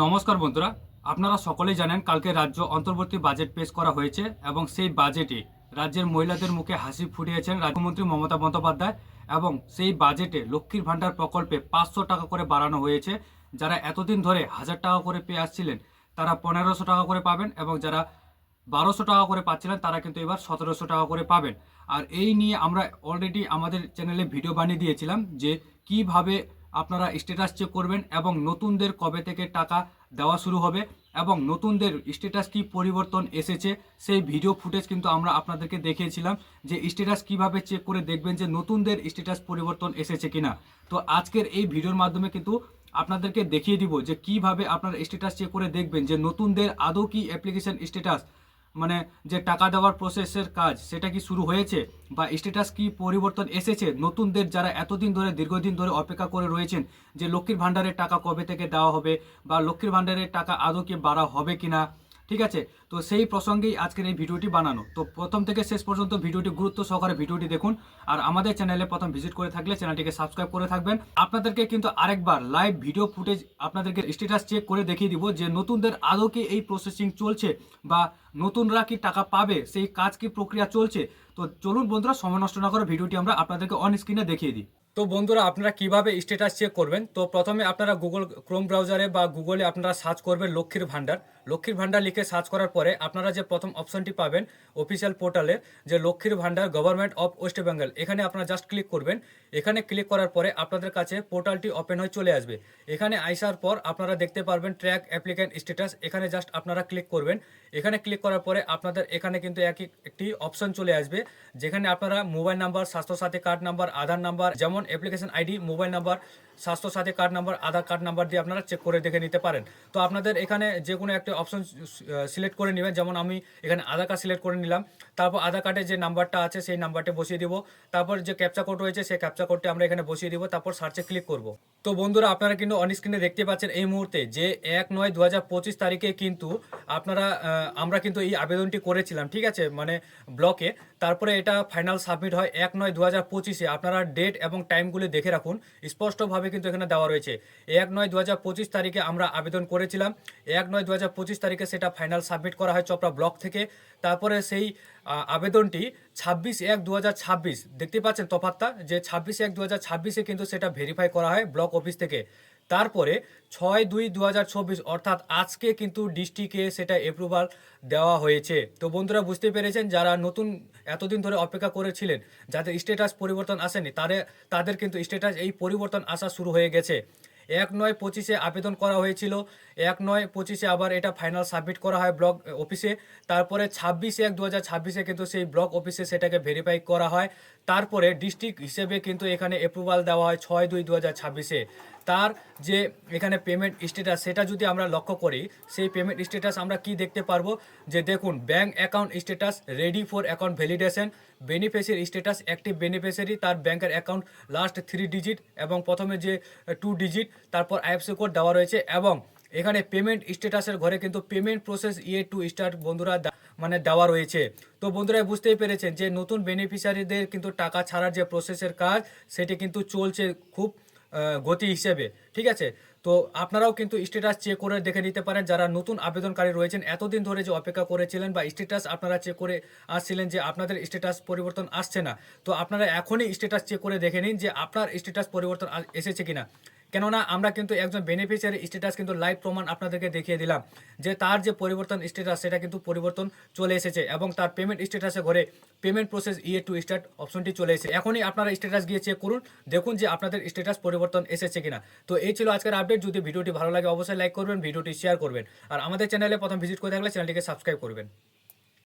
নমস্কার বন্ধুরা, আপনারা সকলেই জানেন কালকে রাজ্য অন্তর্বর্তী বাজেট পেশ করা হয়েছে এবং সেই বাজেটে রাজ্যের মহিলাদের মুখে হাসি ফুটিয়েছেন রাজ্যমন্ত্রী মমতা বন্দ্যোপাধ্যায় এবং সেই বাজেটে লক্ষ্মীর ভাণ্ডার প্রকল্পে পাঁচশো টাকা করে বাড়ানো হয়েছে। যারা এতদিন ধরে হাজার টাকা করে পেয়ে আসছিলেন, তারা পনেরোশো টাকা করে পাবেন এবং যারা বারোশো টাকা করে পাচ্ছিলেন, তারা কিন্তু এবার সতেরোশো টাকা করে পাবেন। আর এই নিয়ে আমরা অলরেডি আমাদের চ্যানেলে ভিডিও বানিয়ে দিয়েছিলাম যে কীভাবে আপনারা স্ট্যাটাস চেক করবেন এবং নতুনদের কবে থেকে টাকা দেওয়া শুরু হবে এবং নতুনদের স্ট্যাটাস কি পরিবর্তন এসেছে, সেই ভিডিও ফুটেজ কিন্তু আমরা আপনাদেরকে দেখিয়েছিলাম যে স্ট্যাটাস কীভাবে চেক করে দেখবেন যে নতুনদের স্ট্যাটাস পরিবর্তন এসেছে কিনা। তো আজকের এই ভিডিওর মাধ্যমে কিন্তু আপনাদেরকে দেখিয়ে দিব যে কীভাবে আপনার স্ট্যাটাস চেক করে দেখবেন যে নতুনদের আদৌ কি অ্যাপ্লিকেশন স্ট্যাটাস মানে যে টাকা দেওয়ার প্রসেসের কাজ, সেটা কি শুরু হয়েছে? বা স্ট্যাটাস কি পরিবর্তন এসেছে? নতুনদের যারা এতদিন ধরে, দীর্ঘদিন ধরে অপেক্ষা করে রয়েছেন, যে লক্ষ্মীর ভাণ্ডারের টাকা কবে থেকে দেওয়া হবে? বা লক্ষ্মীর ভাণ্ডারের টাকা আদৌ কি বাড়া হবে কিনা? ঠিক আছে? তো সেই প্রসঙ্গেই আজকের এই ভিডিওটি বানানো। তো প্রথম থেকে শেষ পর্যন্ত ভিডিওটি গুরুত্ব সহকারে ভিডিওটি দেখুন। আর আমাদের চ্যানেলে প্রথম ভিজিট করে থাকলে চ্যানেলটিকে সাবস্ক্রাইব করে থাকবেন। আপনাদেরকে কিন্তু আরেকবার লাইভ ভিডিও ফুটেজ আপনাদেরকে স্ট্যাটাস চেক করে দেখিয়ে দিব যে নতুনদের আদৌ কি এই প্রসেসিং চলছে বা নতুনরা কি টাকা পাবে, সেই কাজ কি প্রক্রিয়া চলছে। তো চলুন বন্ধুরা, সময় নষ্ট না করে ভিডিওটি আমরা আপনাদেরকে অন স্ক্রিনে দেখিয়ে দিই। তো বন্ধুরা, আপনারা কীভাবে স্ট্যাটাস চেক করবেন? তো প্রথমে আপনারা গুগল ক্রোম ব্রাউজারে বা গুগলে আপনারা সার্চ করবেন লক্ষ্মীর ভাণ্ডার লক্ষ্মীর ভাণ্ডার লিখে সার্চ করার পরে আপনারা যে প্রথম অপশনটি পাবেন অফিসিয়াল পোর্টালে যে লক্ষ্মীর ভাণ্ডার গভর্নমেন্ট অফ ওয়েস্ট বেঙ্গল এখানে আপনারা জাস্ট ক্লিক করবেন। এখানে ক্লিক করার পরে আপনাদের কাছে পোর্টালটি ওপেন হয়ে চলে আসবে। এখানে আসার পর আপনারা দেখতে পারবেন ট্র্যাক অ্যাপ্লিক্যান্ট স্ট্যাটাস এখানে জাস্ট আপনারা ক্লিক করবেন। এখানে ক্লিক করার পরে আপনাদের এখানে কিন্তু এক একটি অপশন চলে আসবে, যেখানে আপনারা mobile number Swasthyasathi card number Aadhaar number যেমন application ID mobile number Swasthyasathi card number Aadhaar card number দিয়ে আপনারা চেক করে দেখে নিতে পারেন। তো আপনাদের এখানে যে কোনো একটা অপশন সিলেক্ট করে নেবেন। যেমন আমি এখানে আধার কার্ড সিলেক্ট করে নিলাম। তারপর আধার কার্ডে যে নাম্বারটা আছে, সেই নাম্বারটা বসিয়ে দিব। তারপর যে ক্যাপচা কোড রয়েছে, সেই ক্যাপচা কোডটি আমরা এখানে বসিয়ে দিব। তারপর সার্চে ক্লিক করব। তো বন্ধুরা, আপনারা কিন্তু অন স্ক্রিনে দেখতে পাচ্ছেন এই মুহূর্তে যে এক নয় দু তারিখে কিন্তু আপনারা আমরা কিন্তু এই আবেদনটি করেছিলাম, ঠিক আছে? মানে ব্লকে তারপরে এটা ফাইনাল সাবমিট হয় এক নয় দু আপনারা ডেট এবং টাইমগুলি দেখে রাখুন। স্পষ্টভাবে কিন্তু এখানে দেওয়া রয়েছে। এক নয় দু তারিখে আমরা আবেদন করেছিলাম। এক নয় দু তারিখে সেটা ফাইনাল সাবমিট করা হয় চপড়া ব্লক থেকে। তারপরে সেই আবেদনটি ছাব্বিশ এক দু দেখতে পাচ্ছেন তফাতটা যে ছাব্বিশ এক দু কিন্তু সেটা ভেরিফাই করা হয় ব্লক অফিস থেকে। তারপরে ছয় দুই দু অর্থাৎ আজকে কিন্তু ডিস্ট্রিক্টে সেটা অ্যাপ্রুভাল দেওয়া হয়েছে। তো বন্ধুরা বুঝতে পেরেছেন, যারা নতুন এতদিন ধরে অপেক্ষা করেছিলেন, যাদের স্ট্যাটাস পরিবর্তন আসেনি, তাদের তাদের কিন্তু স্ট্যাটাস এই পরিবর্তন আসা শুরু হয়ে গেছে। এক নয় পঁচিশে আবেদন করা হয়েছিল, এক নয় পঁচিশে আবার এটা ফাইনাল সাবমিট করা হয় ব্লক অফিসে তারপরে ছাব্বিশ এক দু হাজার ছাব্বিশে কিন্তু সেই ব্লক অফিসে সেটাকে ভেরিফাই করা হয়। তারপরে ডিস্ট্রিক্ট হিসেবে কিন্তু এখানে অ্যাপ্রুভাল দেওয়া হয় ছয় দুই দু হাজার ছাব্বিশে। তার যে এখানে পেমেন্ট স্ট্যাটাস সেটা যদি আমরা লক্ষ্য করি, সেই পেমেন্ট স্ট্যাটাস আমরা কি দেখতে পারব? যে দেখুন bank account status ready for account validation beneficiary status active beneficiary তার ব্যাংকের অ্যাকাউন্ট লাস্ট থ্রি ডিজিট এবং প্রথমে যে টু ডিজিট তারপর আইএফসি কোড দেওয়া রয়েছে এবং এখানে পেমেন্ট স্ট্যাটাসের ঘরে কিন্তু payment process yet to start বন্ধুরা মানে দেওয়া রয়েছে। তো বন্ধুরা বুঝতেই পেরেছেন যে নতুন বেনিফিশিয়ারিদের কিন্তু টাকা ছাড়ার যে প্রসেসের কাজ, সেটি কিন্তু চলছে খুব গতি হিসেবে, ঠিক আছে? তো আপনারাও কিন্তু স্টেটাস চেক করে দেখে নিতে পারেন যারা নতুন আবেদনকারী রয়েছেন। এতদিন ধরে যে অপেক্ষা করেছিলেন বা স্টেটাস আপনারা চেক করে আসছিলেন যে আপনাদের স্টেটাস পরিবর্তন আসছে না। তো আপনারা এখনই স্টেটাস চেক করে দেখে নিন যে আপনার স্টেটাস পরিবর্তন এসেছে কিনা। কেননা আমরা কিন্তু একজন বেনিফিশিয়ারি স্ট্যাটাস কিন্তু লাইভ প্রমাণ আপনাদেরকে দেখিয়ে দিলাম যে তার যে পরিবর্তন স্ট্যাটাস সেটা কিন্তু পরিবর্তন চলে এসেছে এবং তার পেমেন্ট স্ট্যাটাসে ঘরে payment process yet to start অপশনটি চলে এসেছে। এখনই আপনারা স্ট্যাটাস গিয়ে চেক করুন, দেখুন যে আপনাদের স্ট্যাটাস পরিবর্তন এসেছে কিনা। তো এই ছিল আজকের আপডেট যদি ভিডিওটি ভালো লাগে, অবশ্যই লাইক করবেন, ভিডিওটি শেয়ার করবেন। আর আমাদের চ্যানেলে প্রথম ভিজিট করে থাকলে চ্যানেলটিকে সাবস্ক্রাইব করবেন।